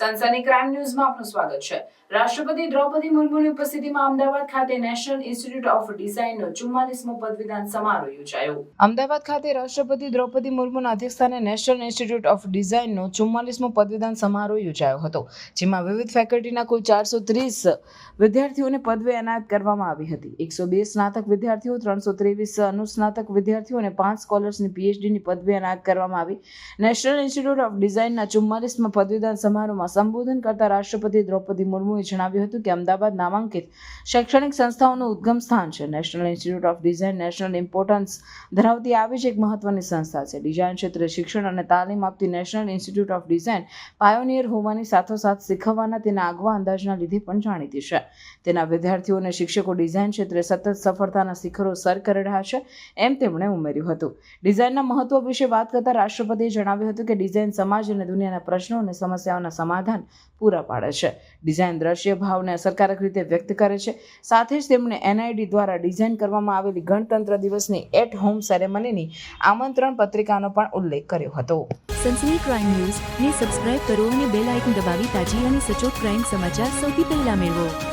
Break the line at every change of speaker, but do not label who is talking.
સનસની crime ન્યૂઝમાં આપનું સ્વાગત છે. રાષ્ટ્રપતિ દ્રૌપદી મુર્મુની ઉપસ્થિતિમાં અમદાવાદ ખાતે નેશનલ ઇન્સ્ટિટ્યૂટ ઓફ ડિઝાઇનનો ચુમ્માલીસમો પદવીદાન સમારોહ યોજાયો. અમદાવાદ ખાતે રાષ્ટ્રપતિ દ્રૌપદી મુર્મુના અધ્યક્ષસ્થાને નેશનલ ઇન્સ્ટિટ્યૂટ ઓફ ડિઝાઇનનો ચુમ્માલીસમો પદવીદાન સમારોહ યોજાયો હતો, જેમાં વિવિધ ફેકલ્ટીના કુલ ચારસો ત્રીસ વિદ્યાર્થીઓને પદવી એનાયત કરવામાં આવી હતી. એકસો બે સ્નાતક વિદ્યાર્થીઓ, ત્રણસો ત્રેવીસ અનુસ્નાતક વિદ્યાર્થીઓ અને પાંચ સ્કોલર્સની પીએચડીની પદવી એનાયત કરવામાં આવી. નેશનલ ઇન્સ્ટિટ્યૂટ ઓફ ડિઝાઇનના ચુમ્માલીસમાં પદવીદાન સમારોહમાં સંબોધન કરતા રાષ્ટ્રપતિ દ્રૌપદી મુર્મુએ જણાવ્યું હતું કે અમદાવાદ નામાંકિત શૈક્ષણિક સંસ્થાઓનું ઉદ્ગમ સ્થાન છે. National Institute of Design national importance ધરાવતી આવી જ એક મહત્વની સંસ્થા છે. ડિઝાઇન ક્ષેત્રે શિક્ષણ અને તાલીમ આપતી National Institute of Design pioneer હોવાની સાથોસાથ શીખવવાના તેના આગવા અંદાજના લીધે પણ જાણીતી છે. તેના વિદ્યાર્થીઓ અને શિક્ષકો ડિઝાઇન ક્ષેત્રે સતત સફળતાના શિખરો સર કરી રહ્યા છે એમ તેમણે ઉમેર્યું હતું. ડિઝાઇનના મહત્વ વિશે વાત કરતા રાષ્ટ્રપતિએ જણાવ્યું હતું કે ડિઝાઇન સમાજ અને દુનિયાના પ્રશ્નો અને સમસ્યાઓના સમાધાન પૂરા પાડે છે. ડિઝાઇન દ્રશ્ય ભાવને અસરકારક રીતે વ્યક્ત કરે છે. સાથે જ તેમણે એનઆઈડી દ્વારા ડિઝાઇન કરવામાં આવેલી ગણતંત્ર દિવસની એટ હોમ સેરેમનીની આમંત્રણ પત્રિકાનો પણ ઉલ્લેખ કર્યો હતો.
સનસની ક્રાઇમ ન્યૂઝ ને સબસ્ક્રાઇબ કરો અને બેલ આઇકન દબાવી તાજી અને સચોટ ક્રાઇમ સમાચાર સૌથી પહેલા મેળવો.